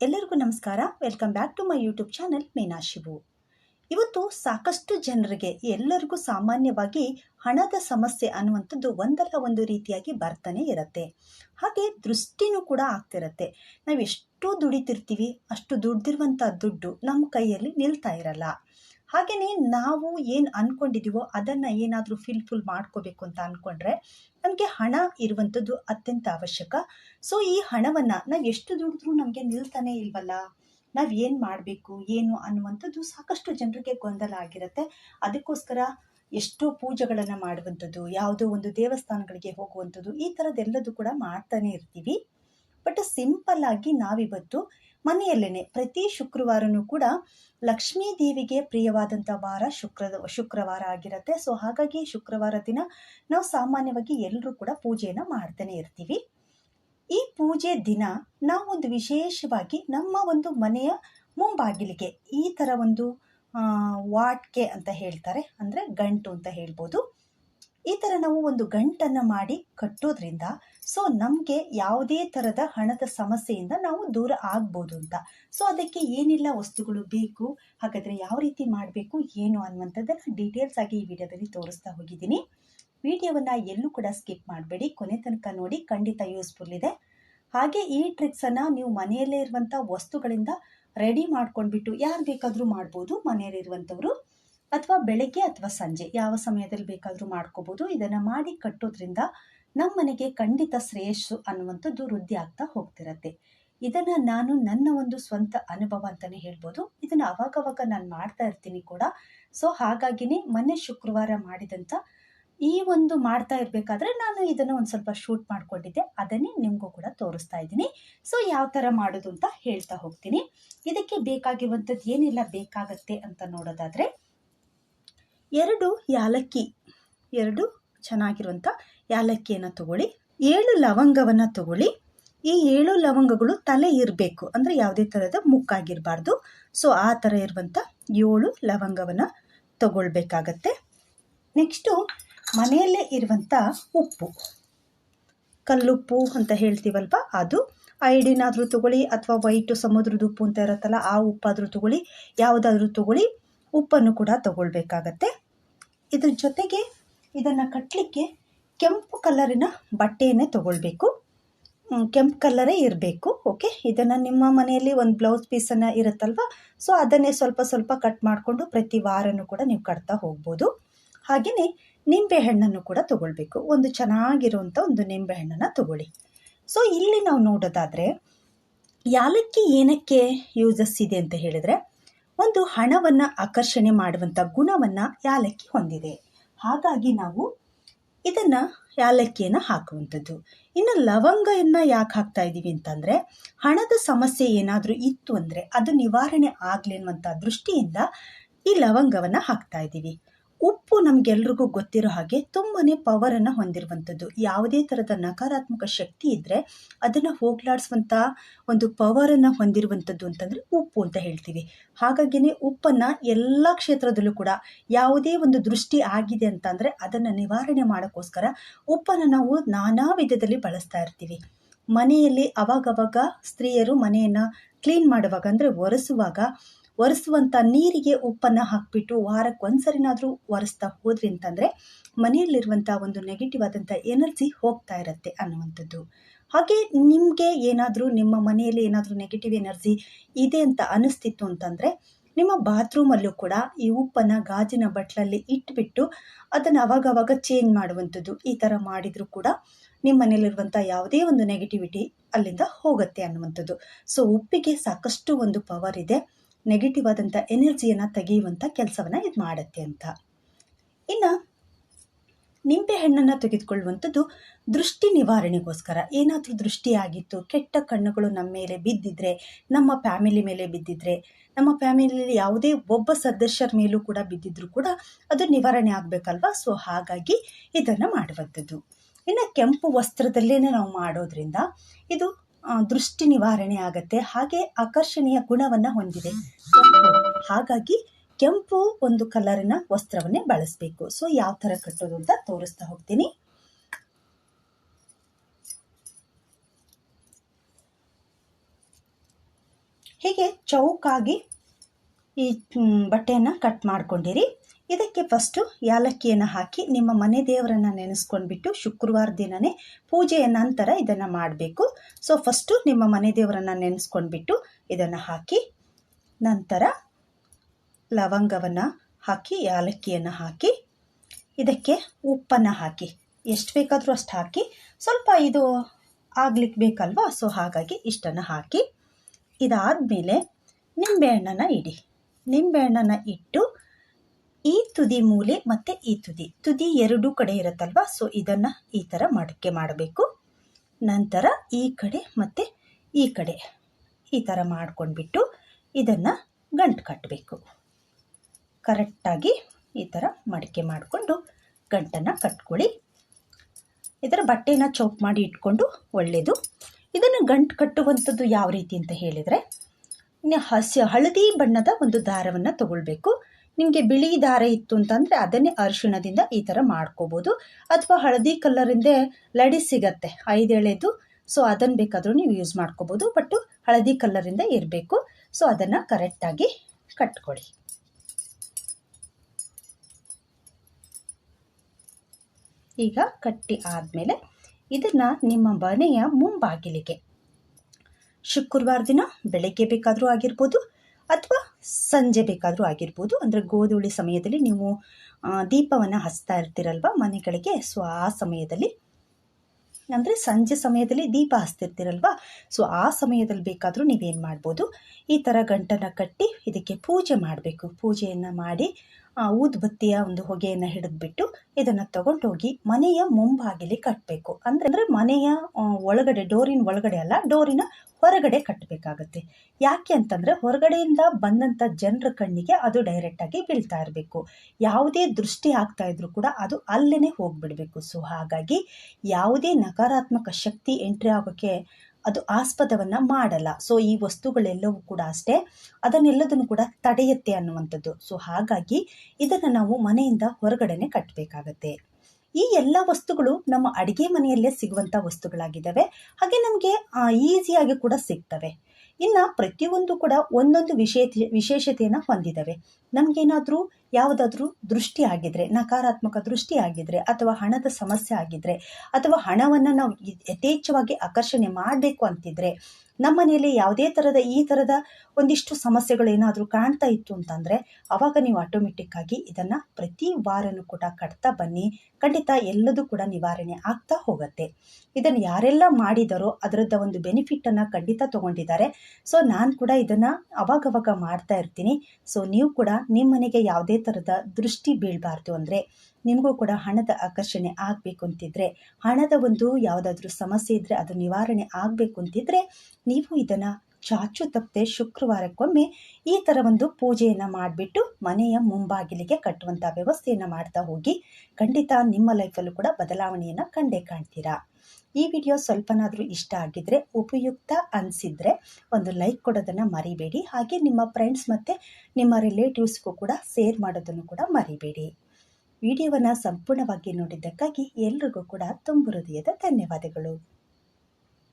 ಎಲ್ಲರಿಗೂ ನಮಸ್ಕಾರ. Welcome back to my YouTube channel Meena Shivu ಇವತ್ತು ಸಾಕಷ್ಟು ಜನರಿಗೆ, ಎಲ್ಲರಿಗೂ ಸಾಮಾನ್ಯವಾಗಿ ಹಣದ ಸಮಸ್ಯೆ ಅನ್ನುವಂಥದ್ದು ಒಂದಲ್ಲ, ಒಂದು ರೀತಿಯಾಗಿ ಬರ್ತಾನೆ ಇರುತ್ತೆ. ಹಾಗೆ ದೃಷ್ಟಿನೂ ಕೂಡ ಆಗ್ತಿರತ್ತೆ. ನಾವು ಎಷ್ಟು ದುಡಿತಿರ್ತೀವಿ, ಅಷ್ಟು ದುಡ್ದಿರುವಂಥ ದುಡ್ಡು ನಮ್ಮ ಕೈಯಲ್ಲಿ ನಿಲ್ತಾ ಇರಲ್ಲ. ಹಾಗೆಯೇ ನಾವು ಏನು ಅಂದ್ಕೊಂಡಿದ್ದೀವೋ ಅದನ್ನು ಏನಾದರೂ ಫಿಲ್ಫುಲ್ ಮಾಡ್ಕೋಬೇಕು ಅಂತ ಅಂದ್ಕೊಂಡ್ರೆ ನಮಗೆ ಹಣ ಇರುವಂಥದ್ದು ಅತ್ಯಂತ ಅವಶ್ಯಕ. ಸೊ ಈ ಹಣವನ್ನು ನಾವು ಎಷ್ಟು ದುಡಿದ್ರೂ ನಮಗೆ ನಿಲ್ತಾನೆ ಇಲ್ವಲ್ಲ? ನಾವು ಏನು ಮಾಡಬೇಕು, ಏನು ಅನ್ನುವಂಥದ್ದು ಸಾಕಷ್ಟು ಜನರಿಗೆ ಗೊಂದಲ ಆಗಿರುತ್ತೆ. ಅದಕ್ಕೋಸ್ಕರ ಎಷ್ಟೋ ಪೂಜೆಗಳನ್ನು ಮಾಡುವಂಥದ್ದು, ಯಾವುದೋ ಒಂದು ದೇವಸ್ಥಾನಗಳಿಗೆ ಹೋಗುವಂಥದ್ದು ಈ ಥರದ್ದೆಲ್ಲದೂ ಕೂಡ ಮಾಡ್ತಾನೆ ಇರ್ತೀವಿ. ಬಟ್ ಸಿಂಪಲ್ ಆಗಿ ನಾವಿವತ್ತು ಮನೆಯಲ್ಲೇ ಪ್ರತಿ ಶುಕ್ರವಾರನೂ ಕೂಡ ಲಕ್ಷ್ಮೀ ದೇವಿಗೆ ಪ್ರಿಯವಾದಂಥ ವಾರ ಶುಕ್ರ ಶುಕ್ರವಾರ ಆಗಿರುತ್ತೆ. ಸೊ ಹಾಗಾಗಿ ಶುಕ್ರವಾರ ದಿನ ನಾವು ಸಾಮಾನ್ಯವಾಗಿ ಎಲ್ಲರೂ ಕೂಡ ಪೂಜೆಯನ್ನು ಮಾಡ್ತಾನೆ ಇರ್ತೀವಿ. ಈ ಪೂಜೆ ದಿನ ನಾವು ಒಂದು ವಿಶೇಷವಾಗಿ ನಮ್ಮ ಒಂದು ಮನೆಯ ಮುಂಬಾಗಿಲಿಗೆ ಈ ಥರ ಒಂದು ವಾಟ್ಕೆ ಅಂತ ಹೇಳ್ತಾರೆ. ಅಂದರೆ ಗಂಟು ಅಂತ ಹೇಳ್ಬೋದು. ಈ ಥರ ನಾವು ಒಂದು ಗಂಟನ್ನು ಮಾಡಿ ಕಟ್ಟೋದ್ರಿಂದ ಸೊ ನಮಗೆ ಯಾವುದೇ ಥರದ ಹಣದ ಸಮಸ್ಯೆಯಿಂದ ನಾವು ದೂರ ಆಗ್ಬೋದು ಅಂತ. ಸೊ ಅದಕ್ಕೆ ಏನೆಲ್ಲ ವಸ್ತುಗಳು ಬೇಕು, ಹಾಗಾದರೆ ಯಾವ ರೀತಿ ಮಾಡಬೇಕು, ಏನು ಅನ್ನುವಂಥದ್ದನ್ನು ಡೀಟೇಲ್ಸ್ ಆಗಿ ಈ ವಿಡಿಯೋದಲ್ಲಿ ತೋರಿಸ್ತಾ ಹೋಗಿದ್ದೀನಿ. ವಿಡಿಯೋವನ್ನು ಎಲ್ಲೂ ಕೂಡ ಸ್ಕಿಪ್ ಮಾಡಬೇಡಿ, ಕೊನೆ ತನಕ ನೋಡಿ ಖಂಡಿತ ಯೂಸ್ಫುಲ್ ಇದೆ. ಹಾಗೆ ಈ ಟ್ರಿಕ್ಸನ್ನು ನೀವು ಮನೆಯಲ್ಲೇ ಇರುವಂಥ ವಸ್ತುಗಳಿಂದ ರೆಡಿ ಮಾಡ್ಕೊಂಡ್ಬಿಟ್ಟು ಯಾರು ಬೇಕಾದರೂ ಮಾಡ್ಬೋದು, ಮನೆಯಲ್ಲಿರುವಂಥವ್ರು. ಅಥವಾ ಬೆಳಗ್ಗೆ ಅಥವಾ ಸಂಜೆ ಯಾವ ಸಮಯದಲ್ಲಿ ಬೇಕಾದರೂ ಮಾಡ್ಕೋಬೋದು. ಇದನ್ನು ಮಾಡಿ ಕಟ್ಟೋದ್ರಿಂದ ನಮ್ಮ ಮನೆಗೆ ಖಂಡಿತ ಶ್ರೇಯಸ್ಸು ಅನ್ನುವಂಥದ್ದು ವೃದ್ಧಿ ಆಗ್ತಾ ಹೋಗ್ತಿರತ್ತೆ. ಇದನ್ನು ನಾನು ನನ್ನ ಒಂದು ಸ್ವಂತ ಅನುಭವ ಅಂತಲೇ ಹೇಳ್ಬೋದು. ಇದನ್ನು ಅವಾಗವಾಗ ನಾನು ಮಾಡ್ತಾ ಇರ್ತೀನಿ ಕೂಡ. ಸೊ ಹಾಗಾಗಿನೇ ಮೊನ್ನೆ ಶುಕ್ರವಾರ ಮಾಡಿದಂಥ ಈ ಒಂದು ಮಾಡ್ತಾ ಇರಬೇಕಾದ್ರೆ ನಾನು ಇದನ್ನು ಒಂದು ಸ್ವಲ್ಪ ಶೂಟ್ ಮಾಡ್ಕೊಂಡಿದ್ದೆ. ಅದನ್ನೇ ನಿಮಗೂ ಕೂಡ ತೋರಿಸ್ತಾ ಇದ್ದೀನಿ. ಸೊ ಯಾವ ಥರ ಮಾಡೋದು ಅಂತ ಹೇಳ್ತಾ ಹೋಗ್ತೀನಿ. ಇದಕ್ಕೆ ಬೇಕಾಗಿರುವಂಥದ್ದು ಏನೆಲ್ಲ, ಬೇಕಾಗತ್ತೆ ಅಂತ ನೋಡೋದಾದರೆ ಎರಡು ಯಾಲಕ್ಕಿ. ಎರಡು ಚೆನ್ನಾಗಿರುವಂಥ ಯಾಲಕ್ಕಿಯನ್ನು ತಗೊಳ್ಳಿ, ಏಳು ಲವಂಗವನ್ನು ತಗೊಳ್ಳಿ. ಈ ಏಳು ಲವಂಗಗಳು ತಲೆ ಇರಬೇಕು, ಅಂದರೆ ಯಾವುದೇ ಥರದ ಮುಕ್ಕಾಗಿರಬಾರ್ದು. ಸೊ ಆ ಥರ ಇರುವಂಥ ಏಳು ಲವಂಗವನ್ನು ತಗೊಳ್ಬೇಕಾಗತ್ತೆ. ನೆಕ್ಸ್ಟು ಮನೆಯಲ್ಲೇ ಇರುವಂಥ ಉಪ್ಪು. ಕಲ್ಲುಪ್ಪು ಅಂತ ಹೇಳ್ತೀವಲ್ವ, ಅದು ಐಡಿನಾದರೂ ತಗೊಳ್ಳಿ, ಅಥವಾ ವೈಟು ಸಮುದ್ರದ ಉಪ್ಪು ಅಂತ ಇರುತ್ತಲ್ಲ, ಆ ಉಪ್ಪಾದರೂ ತಗೊಳ್ಳಿ, ಯಾವುದಾದ್ರೂ ತಗೊಳ್ಳಿ, ಉಪ್ಪನ್ನು ಕೂಡ ತಗೊಳ್ಬೇಕಾಗತ್ತೆ. ಇದ್ರ ಜೊತೆಗೆ ಇದನ್ನು ಕಟ್ಟಲಿಕ್ಕೆ ಕೆಂಪು ಕಲರಿನ ಬಟ್ಟೆಯನ್ನೇ ತಗೊಳ್ಬೇಕು. ಕೆಂಪು ಕಲರೇ ಇರಬೇಕು, ಓಕೆ? ಇದನ್ನು ನಿಮ್ಮ ಮನೆಯಲ್ಲಿ ಒಂದು ಬ್ಲೌಸ್ ಪೀಸನ್ನು ಇರುತ್ತಲ್ವ? ಸೊ, ಅದನ್ನೇ ಸ್ವಲ್ಪ ಸ್ವಲ್ಪ ಕಟ್ ಮಾಡಿಕೊಂಡು ಪ್ರತಿ ವಾರನೂ ಕೂಡ ನೀವು ಕಟ್ತಾ ಹೋಗ್ಬೋದು. ಹಾಗೆಯೇ ನಿಂಬೆಹಣ್ಣನ್ನು ಕೂಡ ತಗೊಳ್ಬೇಕು. ಒಂದು ಚೆನ್ನಾಗಿರುವಂಥ ಒಂದು ನಿಂಬೆಹಣ್ಣನ್ನು ತಗೊಳ್ಳಿ. ಸೊ, ಇಲ್ಲಿ ನಾವು ನೋಡೋದಾದರೆ, ಯಾಲಕ್ಕಿ ಏನಕ್ಕೆ ಯೂಸಸ್ ಇದೆ ಅಂತ ಹೇಳಿದರೆ ಒಂದು ಹಣವನ್ನು ಆಕರ್ಷಣೆ ಮಾಡುವಂಥ ಗುಣವನ್ನು ಯಾಲಕ್ಕಿ ಹೊಂದಿದೆ. ಹಾಗಾಗಿ ನಾವು ಇದನ್ನು ಯಾಲಕ್ಕಿಯನ್ನು ಹಾಕುವಂಥದ್ದು. ಇನ್ನು ಲವಂಗವನ್ನು ಯಾಕೆ ಹಾಕ್ತಾ ಇದ್ದೀವಿ ಅಂತಂದರೆ, ಹಣದ ಸಮಸ್ಯೆ ಏನಾದರೂ ಇತ್ತು ಅಂದರೆ ಅದು ನಿವಾರಣೆ ಆಗಲಿ ಅನ್ನುವಂಥ ದೃಷ್ಟಿಯಿಂದ ಈ ಲವಂಗವನ್ನು ಹಾಕ್ತಾ ಇದ್ದೀವಿ ಉಪ್ಪು ನಮ್ಗೆಲ್ರಿಗೂ ಗೊತ್ತಿರೋ ಹಾಗೆ ತುಂಬಾ ಪವರನ್ನು ಹೊಂದಿರುವಂಥದ್ದು. ಯಾವುದೇ ಥರದ ನಕಾರಾತ್ಮಕ ಶಕ್ತಿ ಇದ್ದರೆ ಅದನ್ನು ಹೋಗ್ಲಾಡಿಸುವಂತ ಒಂದು ಪವರನ್ನು ಹೊಂದಿರುವಂಥದ್ದು ಅಂತಂದರೆ ಉಪ್ಪು ಅಂತ ಹೇಳ್ತೀವಿ. ಹಾಗಾಗಿನೇ ಉಪ್ಪನ್ನು ಎಲ್ಲ ಕ್ಷೇತ್ರದಲ್ಲೂ ಕೂಡ ಯಾವುದೇ ಒಂದು ದೃಷ್ಟಿ ಆಗಿದೆ ಅಂತಂದರೆ ಅದನ್ನು ನಿವಾರಣೆ ಮಾಡೋಕ್ಕೋಸ್ಕರ ಉಪ್ಪನ್ನು ನಾವು ನಾನಾ ವಿಧದಲ್ಲಿ ಬಳಸ್ತಾ ಇರ್ತೀವಿ. ಮನೆಯಲ್ಲಿ ಅವಾಗವಾಗ ಸ್ತ್ರೀಯರು ಮನೆಯನ್ನು ಕ್ಲೀನ್ ಮಾಡುವಾಗ ಅಂದರೆ ಒರೆಸುವಾಗ ಒರೆಸುವಂಥ ನೀರಿಗೆ ಉಪ್ಪನ್ನು ಹಾಕಿಬಿಟ್ಟು ವಾರಕ್ಕೆ ಒಂದು ಸರಿನಾದರೂ ಒರೆಸ್ತಾ ಹೋದ್ರಿ ಅಂತಂದರೆ ಮನೆಯಲ್ಲಿರುವಂಥ ಒಂದು ನೆಗೆಟಿವ್ ಆದಂಥ ಎನರ್ಜಿ ಹೋಗ್ತಾ ಇರುತ್ತೆ ಅನ್ನುವಂಥದ್ದು. ಹಾಗೆ ನಿಮಗೆ ಏನಾದರೂ, ನಿಮ್ಮ ಮನೆಯಲ್ಲಿ ಏನಾದರೂ ನೆಗೆಟಿವ್ ಎನರ್ಜಿ ಇದೆ ಅಂತ ಅನ್ನಿಸ್ತಿತ್ತು ಅಂತಂದರೆ, ನಿಮ್ಮ ಬಾತ್ರೂಮಲ್ಲೂ ಕೂಡ ಈ ಉಪ್ಪನ್ನು ಗಾಜಿನ ಬಟ್ಲಲ್ಲಿ ಇಟ್ಬಿಟ್ಟು ಅದನ್ನು ಅವಾಗವಾಗ ಚೇಂಜ್ ಮಾಡುವಂಥದ್ದು ಈ ಥರ ಮಾಡಿದರೂ ಕೂಡ ನಿಮ್ಮ ಮನೇಲಿರುವಂಥ ಯಾವುದೇ ಒಂದು ನೆಗೆಟಿವಿಟಿ ಅಲ್ಲಿಂದ ಹೋಗುತ್ತೆ ಅನ್ನುವಂಥದ್ದು. ಸೊ ಉಪ್ಪಿಗೆ ಸಾಕಷ್ಟು ಒಂದು ಪವರ್ ಇದೆ. ನೆಗೆಟಿವ್ ಆದಂಥ ಎನರ್ಜಿಯನ್ನು ತೆಗೆಯುವಂಥ ಕೆಲಸವನ್ನು ಇದು ಮಾಡುತ್ತೆ ಅಂತ. ಇನ್ನು ನಿಂಬೆ ಹಣ್ಣನ್ನು ತೆಗೆದುಕೊಳ್ಳುವಂಥದ್ದು ದೃಷ್ಟಿ ನಿವಾರಣೆಗೋಸ್ಕರ. ಏನಾದರೂ ದೃಷ್ಟಿಯಾಗಿತ್ತು ಕೆಟ್ಟ ಕಣ್ಣುಗಳು ನಮ್ಮ ಮೇಲೆ ಬಿದ್ದಿದ್ರೆ, ನಮ್ಮ ಫ್ಯಾಮಿಲಿ ಮೇಲೆ ಬಿದ್ದಿದ್ರೆ, ನಮ್ಮ ಫ್ಯಾಮಿಲಿಯಲ್ಲಿ ಯಾವುದೇ ಒಬ್ಬ ಸದಸ್ಯರ ಮೇಲೂ ಕೂಡ ಬಿದ್ದಿದ್ರು ಕೂಡ ಅದು ನಿವಾರಣೆ ಆಗಬೇಕಲ್ವ? ಸೊ ಹಾಗಾಗಿ ಇದನ್ನು ಮಾಡುವಂಥದ್ದು. ಇನ್ನು ಕೆಂಪು ವಸ್ತ್ರದಲ್ಲೇ ನಾವು ಮಾಡೋದ್ರಿಂದ ಇದು ದೃಷ್ಟಿ ನಿವಾರಣೆ ಆಗತ್ತೆ. ಹಾಗೆ ಆಕರ್ಷಣೀಯ ಗುಣವನ್ನು ಹೊಂದಿದೆ. ಕೆಂಪು. ಹಾಗಾಗಿ ಕೆಂಪು ಒಂದು ಕಲರಿನ ವಸ್ತ್ರವನ್ನೇ ಬಳಸಬೇಕು. ಸೊ ಯಾವ ಥರ ಕಟ್ಟೋದು ಅಂತ ತೋರಿಸ್ತಾ ಹೋಗ್ತೀನಿ. ಹೀಗೆ ಚೌಕಾಗಿ ಈ ಬಟ್ಟೆಯನ್ನು ಕಟ್ ಮಾಡ್ಕೊಂಡಿರಿ. ಇದಕ್ಕೆ ಫಸ್ಟು ಯಾಲಕ್ಕಿಯನ್ನು ಹಾಕಿ ನಿಮ್ಮ ಮನೆ ದೇವರನ್ನು ನೆನೆಸ್ಕೊಂಡ್ಬಿಟ್ಟು ಶುಕ್ರವಾರ ದಿನವೇ ಪೂಜೆಯ ನಂತರ ಇದನ್ನು ಮಾಡಬೇಕು. ಸೊ ಫಸ್ಟು ನಿಮ್ಮ ಮನೆ ದೇವರನ್ನು ನೆನೆಸ್ಕೊಂಡ್ಬಿಟ್ಟು ಇದನ್ನು ಹಾಕಿ, ನಂತರ ಲವಂಗವನ್ನು ಹಾಕಿ, ಯಾಲಕ್ಕಿಯನ್ನು ಹಾಕಿ, ಇದಕ್ಕೆ ಉಪ್ಪನ್ನು ಹಾಕಿ. ಎಷ್ಟು ಬೇಕಾದರೂ ಅಷ್ಟು ಹಾಕಿ, ಸ್ವಲ್ಪ ಇದು ಆಗ್ಲಿಕ್ಕೆ ಬೇಕಲ್ವಾ? ಸೊ ಹಾಗಾಗಿ ಇಷ್ಟನ್ನು ಹಾಕಿ, ಇದಾದಮೇಲೆ ನಿಂಬೆಹಣ್ಣನ್ನು ಇಡಿ. ನಿಂಬೆಹಣ್ಣನ್ನು ಇಟ್ಟು ಈ ತುದಿ ಮೂಲೆ ಮತ್ತು ಈ ತುದಿ. ತುದಿ ಎರಡೂ ಕಡೆ ಇರುತ್ತಲ್ವಾ? ಸೊ ಇದನ್ನು ಈ ಥರ ಮಡಕೆ ಮಾಡಬೇಕು. ನಂತರ ಈ ಕಡೆ ಮತ್ತು ಈ ಕಡೆ ಈ ಥರ ಮಾಡ್ಕೊಂಡ್ಬಿಟ್ಟು ಇದನ್ನು ಗಂಟು ಕಟ್ಟಬೇಕು ಕರೆಕ್ಟಾಗಿ ಈ ಥರ ಮಡಿಕೆ ಮಾಡಿಕೊಂಡು ಗಂಟನ್ನು ಕಟ್ಕೊಳ್ಳಿ. ಇದರ ಬಟ್ಟೆನ ಚೌಕ್ ಮಾಡಿ ಇಟ್ಕೊಂಡು ಒಳ್ಳೆಯದು ಇದನ್ನು ಗಂಟು ಕಟ್ಟುವಂಥದ್ದು ಯಾವ ರೀತಿ ಅಂತ ಹೇಳಿದರೆ ಹಸಿ ಹಳದಿ ಬಣ್ಣದ ಒಂದು ದಾರವನ್ನು ತಗೊಳ್ಬೇಕು. ನಿಮಗೆ ಬಿಳಿ ದಾರ ಇತ್ತು ಅಂತಂದರೆ ಅದನ್ನೇ ಅರಿಶಿಣದಿಂದ ಈ ಥರ ಮಾಡ್ಕೋಬೋದು. ಅಥವಾ ಹಳದಿ ಕಲ್ಲರಿಂದ ಲಡಿ ಸಿಗತ್ತೆ ಐದೇಳೆದು ಸೊ ಅದನ್ನು ಬೇಕಾದರೂ ನೀವು ಯೂಸ್ ಮಾಡ್ಕೋಬೋದು. ಬಟ್ಟು ಹಳದಿ ಕಲ್ಲರಿಂದ ಇರಬೇಕು. ಸೊ ಅದನ್ನು ಕರೆಕ್ಟಾಗಿ ಕಟ್ಕೊಳ್ಳಿ ಈಗ ಕಟ್ಟಿ ಆದಮೇಲೆ ಇದನ್ನು ನಿಮ್ಮ ಮನೆಯ ಮುಂಬಾಗಿಲಿಗೆ ಶುಕ್ರವಾರ ದಿನ ಬೆಳಗ್ಗೆ ಬೇಕಾದರೂ ಆಗಿರ್ಬೋದು, ಅಥವಾ ಸಂಜೆ ಬೇಕಾದರೂ ಆಗಿರ್ಬೋದು. ಅಂದರೆ ಗೋಧೂಳಿ ಸಮಯದಲ್ಲಿ ನೀವು ದೀಪವನ್ನು ಹಚ್ತಾ ಇರ್ತೀರಲ್ವ? ಮನೆಗಳಿಗೆ ಸೊ ಆ ಸಮಯದಲ್ಲಿ, ಅಂದರೆ ಸಂಜೆ ಸಮಯದಲ್ಲಿ ದೀಪ ಹಚ್ತಿರ್ತೀರಲ್ವ? ಸೊ ಆ ಸಮಯದಲ್ಲಿ ಬೇಕಾದರೂ ನೀವೇನು ಮಾಡ್ಬೋದು? ಈ ಥರ ಗಂಟನ್ನು ಕಟ್ಟಿ ಇದಕ್ಕೆ ಪೂಜೆ ಮಾಡಬೇಕು. ಪೂಜೆಯನ್ನು ಮಾಡಿ ಊದುಬತ್ತಿಯ ಒಂದು ಹೊಗೆಯನ್ನು ಹಿಡಿದ್ಬಿಟ್ಟು ಇದನ್ನು ತಗೊಂಡೋಗಿ ಮನೆಯ ಮುಂಭಾಗಿಲಿ ಕಟ್ಟಬೇಕು ಅಂದರೆ ಅಂದರೆ ಮನೆಯ ಒಳಗಡೆ, ಡೋರಿನ ಒಳಗಡೆ ಅಲ್ಲ, ಡೋರಿನ ಹೊರಗಡೆ ಕಟ್ಟಬೇಕಾಗತ್ತೆ ಯಾಕೆ ಅಂತಂದರೆ, ಹೊರಗಡೆಯಿಂದ ಬಂದಂಥ ಜನರ ಕಣ್ಣಿಗೆ ಅದು ಡೈರೆಕ್ಟಾಗಿ ಬೀಳ್ತಾ ಇರಬೇಕು. ಯಾವುದೇ ದೃಷ್ಟಿ ಆಗ್ತಾ ಇದ್ರೂ ಕೂಡ ಅದು ಅಲ್ಲೇ ಹೋಗಿಬಿಡಬೇಕು. ಸೊ ಹಾಗಾಗಿ ಯಾವುದೇ ನಕಾರಾತ್ಮಕ ಶಕ್ತಿ ಎಂಟ್ರಿ ಆಗೋಕ್ಕೆ ಅದು ಆಸ್ಪದವನ್ನು ಮಾಡಲ್ಲ. ಸೊ ಈ ವಸ್ತುಗಳೆಲ್ಲವೂ ಕೂಡ ಅಷ್ಟೇ, ಅದನ್ನೆಲ್ಲದನ್ನು ಕೂಡ ತಡೆಯುತ್ತೆ ಅನ್ನುವಂಥದ್ದು. ಸೊ ಹಾಗಾಗಿ ಇದನ್ನು ನಾವು ಮನೆಯಿಂದ ಹೊರಗಡೆನೆ ಕಟ್ಟಬೇಕಾಗತ್ತೆ ಈ ಎಲ್ಲ ವಸ್ತುಗಳು ನಮ್ಮ ಅಡಿಗೆ ಮನೆಯಲ್ಲೇ ಸಿಗುವಂಥ ವಸ್ತುಗಳಾಗಿದ್ದಾವೆ. ಹಾಗೆ ನಮಗೆ ಈಸಿಯಾಗಿ ಕೂಡ ಸಿಗ್ತವೆ. ಇನ್ನು ಪ್ರತಿಯೊಂದು ಕೂಡ ಒಂದೊಂದು ವಿಶೇಷ ವಿಶೇಷತೆಯನ್ನು ಹೊಂದಿದ್ದಾವೆ. ನಮಗೇನಾದರೂ ಯಾವುದಾದ್ರೂ ದೃಷ್ಟಿ ಆಗಿದ್ರೆ, ನಕಾರಾತ್ಮಕ ದೃಷ್ಟಿ ಆಗಿದ್ರೆ, ಅಥವಾ ಹಣದ ಸಮಸ್ಯೆ ಆಗಿದ್ರೆ, ಅಥವಾ ಹಣವನ್ನು ನಾವು ಯಥೇಚ್ಛವಾಗಿ ಆಕರ್ಷಣೆ ಮಾಡಬೇಕು ಅಂತಿದ್ರೆ, ನಮ್ಮ ಮನೆಯಲ್ಲಿ ಯಾವುದೇ ಥರದ ಈ ಥರದ ಒಂದಿಷ್ಟು ಸಮಸ್ಯೆಗಳು ಏನಾದರೂ ಕಾಣ್ತಾ ಇತ್ತು ಅಂತಂದರೆ, ಅವಾಗ ನೀವು ಆಟೋಮೆಟಿಕ್ಕಾಗಿ ಇದನ್ನು ಪ್ರತಿ ವಾರನೂ ಕೂಡ ಕಟ್ತಾ ಬನ್ನಿ. ಖಂಡಿತ ಎಲ್ಲದೂ ಕೂಡ ನಿವಾರಣೆ ಆಗ್ತಾ ಹೋಗುತ್ತೆ. ಇದನ್ನು ಯಾರೆಲ್ಲ ಮಾಡಿದಾರೋ ಅದರದ್ದ ಒಂದು ಬೆನಿಫಿಟ್ಟನ್ನು ಖಂಡಿತ ತೊಗೊಂಡಿದ್ದಾರೆ. ಸೊ ನಾನು ಕೂಡ ಇದನ್ನು ಅವಾಗವಾಗ ಮಾಡ್ತಾ ಇರ್ತೀನಿ. ಸೊ ನೀವು ಕೂಡ ನಿಮ್ಮ ಮನೆಗೆ ಯಾವುದೇ ಥರದ ದೃಷ್ಟಿ ಬೀಳಬಾರ್ದು ಅಂದರೆ ನಿಮಗೂ ಕೂಡ ಹಣದ ಆಕರ್ಷಣೆ ಆಗಬೇಕು ಅಂತಿದ್ರೆ, ಹಣದ ಒಂದು ಯಾವುದಾದ್ರೂ ಸಮಸ್ಯೆ ಇದ್ದರೆ ಅದು ನಿವಾರಣೆ ಆಗಬೇಕು ಅಂತಿದ್ರೆ ನೀವು ಇದನ್ನು ಚಾಚು ತಪ್ಪದೆ ಶುಕ್ರವಾರಕ್ಕೊಮ್ಮೆ ಈ ಥರ ಒಂದು ಪೂಜೆಯನ್ನು ಮಾಡಿಬಿಟ್ಟು ಮನೆಯ ಮುಂಬಾಗಿಲಿಗೆ ಕಟ್ಟುವಂಥ ವ್ಯವಸ್ಥೆಯನ್ನು ಮಾಡ್ತಾ ಹೋಗಿ ಖಂಡಿತ ನಿಮ್ಮ ಲೈಫಲ್ಲೂ ಕೂಡ ಬದಲಾವಣೆಯನ್ನು ಕಂಡೇ ಕಾಣ್ತೀರಾ. ಈ ವಿಡಿಯೋ ಸ್ವಲ್ಪನಾದರೂ ಇಷ್ಟ ಆಗಿದ್ರೆ, ಉಪಯುಕ್ತ ಅನಿಸಿದರೆ ಒಂದು ಲೈಕ್ ಕೊಡೋದನ್ನು ಮರಿಬೇಡಿ. ಹಾಗೆ ನಿಮ್ಮ ಫ್ರೆಂಡ್ಸ್ ಮತ್ತು ನಿಮ್ಮ ರಿಲೇಟಿವ್ಸ್ಗೂ ಕೂಡ ಶೇರ್ ಮಾಡೋದನ್ನು ಕೂಡ ಮರಿಬೇಡಿ. ವಿಡಿಯೋವನ್ನು ಸಂಪೂರ್ಣವಾಗಿ ನೋಡಿದ್ದಕ್ಕಾಗಿ ಎಲ್ರಿಗೂ ಕೂಡ ತುಂಬ ಹೃದಯದ ಧನ್ಯವಾದಗಳು.